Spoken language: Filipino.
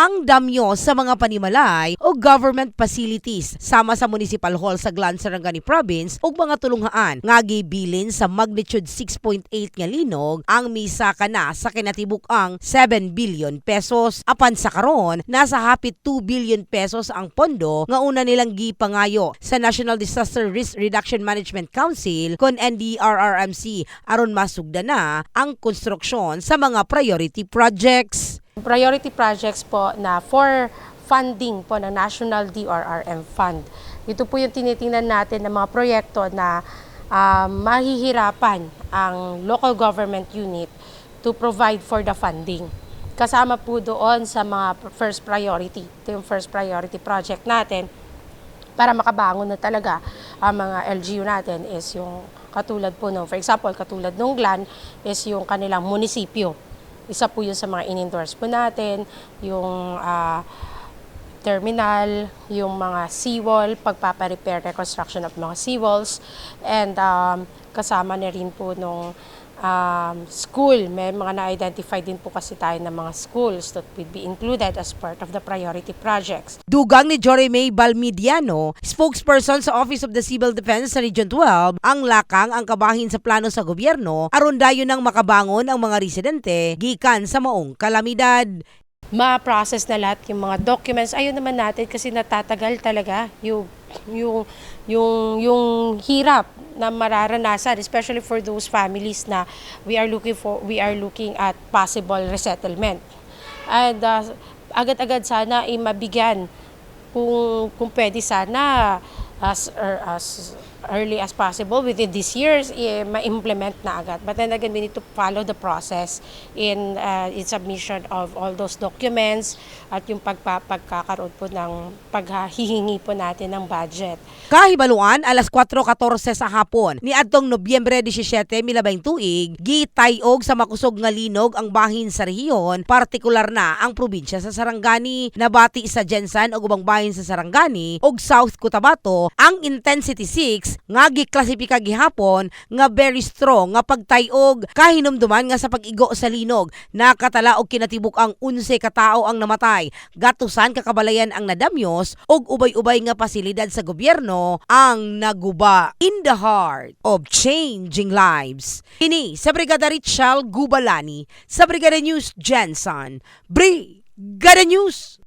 ang damyo sa mga panimalay o government facilities sama sa Municipal Hall sa Glan Sarangani Province ug mga tulunghaan nga gibilin sa magnitude 6.8 nga linog ang misaka na sa kinatibuk-ang 7 billion pesos. Apan sa karon, nasa hapit 2 billion pesos ang pondo nga una nilang gipangayo sa National Disaster Risk Reduction Management Council kon NDRRMC aron masugda na ang konstruksyon sa mga priority projects. Priority projects po na for funding po ng National DRRM Fund. Ito po yung tinitingnan natin ng mga proyekto na ah, mahihirapan ang local government unit to provide for the funding. Kasama po doon sa mga first priority. Ito yung first priority project natin para makabangon na talaga ang mga LGU natin is yung katulad po nung, for example, katulad nung GLAN is yung kanilang munisipyo. Isa po yun sa mga in-endorse po natin, yung ah, terminal, yung mga seawall, pagpaparepair, reconstruction of mga seawalls, and um, kasama na rin po nung um, school. May mga na-identify din po kasi tayo ng mga schools that will be included as part of the priority projects. Dugang ni Jory May Balmidiano, spokesperson sa Office of the Civil Defense sa Region 12, ang lakang ang kabahin sa plano sa gobyerno aron dayon nang makabangon ang mga residente gikan sa maong kalamidad. Ma-process na lahat yung mga documents. Ayun naman natin kasi natatagal talaga yung yung yung yung hirap na mararanasan especially for those families na we are looking for we are looking at possible resettlement. And uh, agad-agad sana ay mabigyan kung kung pwede sana as er- as early as possible within this years eh, ma-implement na agad. But then again, we need to follow the process in uh, in submission of all those documents at yung pagpa, pagkakaroon po ng paghihingi po natin ng budget. Kahibaluan alas 4:14 sa hapon ni adtong Nobyembre 17 milabay tuig gitayog sa makusog nga linog ang bahin sa rehiyon partikular na ang probinsya sa Sarangani nabati sa Jensan ug ubang bahin sa Sarangani ug South Cotabato ang intensity 6 nga giklasipika gihapon nga very strong nga pagtayog kahinumduman nga sa pag-igo sa linog nakatala og kinatibuk ang 11 ka tawo ang namatay gatusan kakabalayan ang nadamyos ug ubay-ubay nga pasilidad sa gobyerno ang naguba in the heart of changing lives. Ini sa Brigada Richal Gubalani sa Brigada News Jensen. Brigada News!